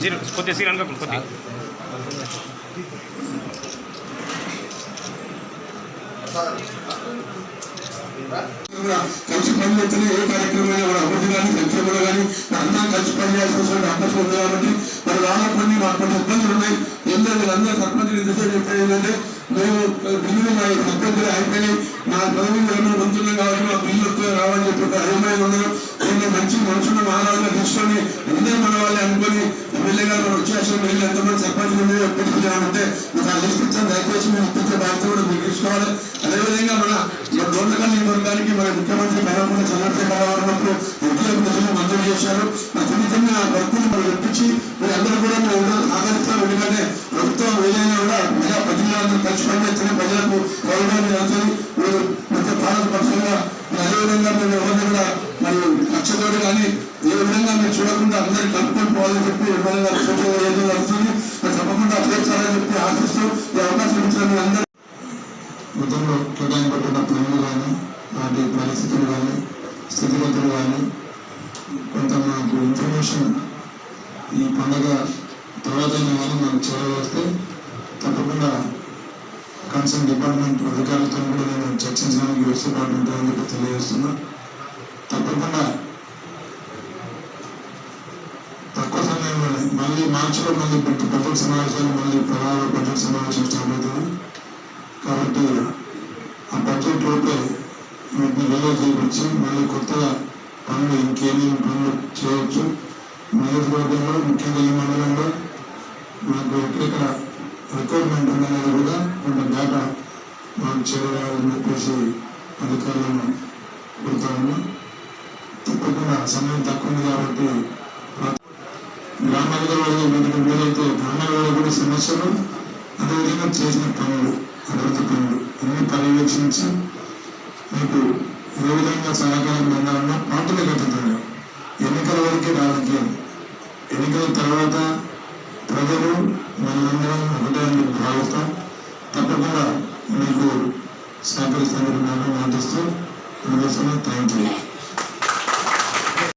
Zero కొద్దిగా scene అనుకోకుండా కొద్దిగా కలిసి పనిచేస్తేనే ఏ కార్యక్రమం కూడా అభివృద్ధి కానీ సంక్షేమంలో కానీ అందరం కలిసి పనిచేయాల్సిన అవకాశం ఉంది కాబట్టి మరి పని మాకు కొన్ని ఇబ్బందులు ఉన్నాయి ఏంటంటే వీళ్ళందరూ సర్పంచ్ దిశ చెప్పేది ఏంటంటే మేము బిల్లులు మా సర్పంచులు అయిపోయినాయి మా పదవి పొందుతున్నాం కాబట్టి మా బిల్లు రావని చెప్పి ఒక అభిప్రాయం ఉన్నారు నేను మంచి మనుషులు మహారాజుగా తీసుకొని అందరూ మన వాళ్ళే అనుకొని ఎమ్మెల్యే గారు మనం వచ్చేసాం వీళ్ళు ఎంతమంది సర్పంచ్ మీద పెట్టుకున్నామంటే మీకు ఆ దయచేసి మేము ఇప్పించే బాధ్యత కూడా మీరు తీసుకోవాలి అదేవిధంగా మన మన దోర్నకల్లి వర్గానికి మన ముఖ్యమంత్రి మేడం చంద్రశేఖర రావు ఉన్నప్పుడు ఉద్యోగ నిధులు మంజూరు చేశారు. ఆ చిన్న చిన్న వర్కులు మనం ఇప్పించి మీరు అందరూ కూడా మేము ఆదరిస్తాం ఎందుకంటే ప్రభుత్వం ఏదైనా కూడా ప్రజా ప్రజలందరూ కలిసి పనిచేస్తున్న ప్రజలకు గౌరవాన్ని అవుతుంది మీరు మొత్తం పాలకపక్షంగా పక్షంగా అదేవిధంగా మేము ఎవరిని కూడా మరి లక్ష్యతోటి కానీ ఏ విధంగా మీరు చూడకుండా అందరికీ కలుపుకొని పోవాలని చెప్పి ఎమ్మెల్యే గారు సూచన ఆశిస్తూ ఈ అవకాశం ఇచ్చిన అందరూ కేటాయింపబడిన పనులు కానీ వాటి పరిస్థితులు కానీ స్థితిగతులు కానీ కొంత మాకు ఇన్ఫర్మేషన్ ఈ పండగ తర్వాత కానీ మాకు చేరవస్తే తప్పకుండా కన్సర్న్ డిపార్ట్మెంట్ అధికారులతో కూడా నేను చర్చించడానికి వెసులుబాటు తెలియజేస్తున్నా. తప్పకుండా తక్కువ సమయంలోనే మళ్ళీ మార్చిలో మళ్ళీ బడ్జెట్ బడ్జెట్ సమావేశాలు మళ్ళీ ప్రధాన బడ్జెట్ సమావేశం స్టార్ట్ అవుతుంది కాబట్టి ఆ బడ్జెట్ లోపే వీటిని విలువ చేయించి మళ్ళీ కొత్తగా పనులు ఇంకేమేమి పనులు చేయవచ్చు. నియోజకవర్గంలో ముఖ్యంగా ఈ మండలంలో మనకు ఎక్కడెక్కడ రిక్వైర్మెంట్ ఉందనేది కూడా కొంత డేటా మాకు చేరాలని చెప్పేసి అధికారులను కోరుతా ఉన్నాం. తప్పకుండా సమయం తక్కువ ఉంది కాబట్టి గ్రామాలలో వాళ్ళు వీటికి వీలైతే కూడా సమస్యలు. అదేవిధంగా చేసిన పనులు అభివృద్ధి పనులు అన్ని పర్యవేక్షించి మీకు ఏ విధంగా సహకారం పొందాలన్నా పార్టీల కట్టుతుంది. ఎన్నికల వరకే రాజకీయం. ఎన్నికల తర్వాత ప్రజలు మనందరం ఒకటే అని భావిస్తాం. తప్పకుండా మీకు సహకరిస్తానని మాటిస్తూ ముగిస్తున్నా థ్యాంక్ యూ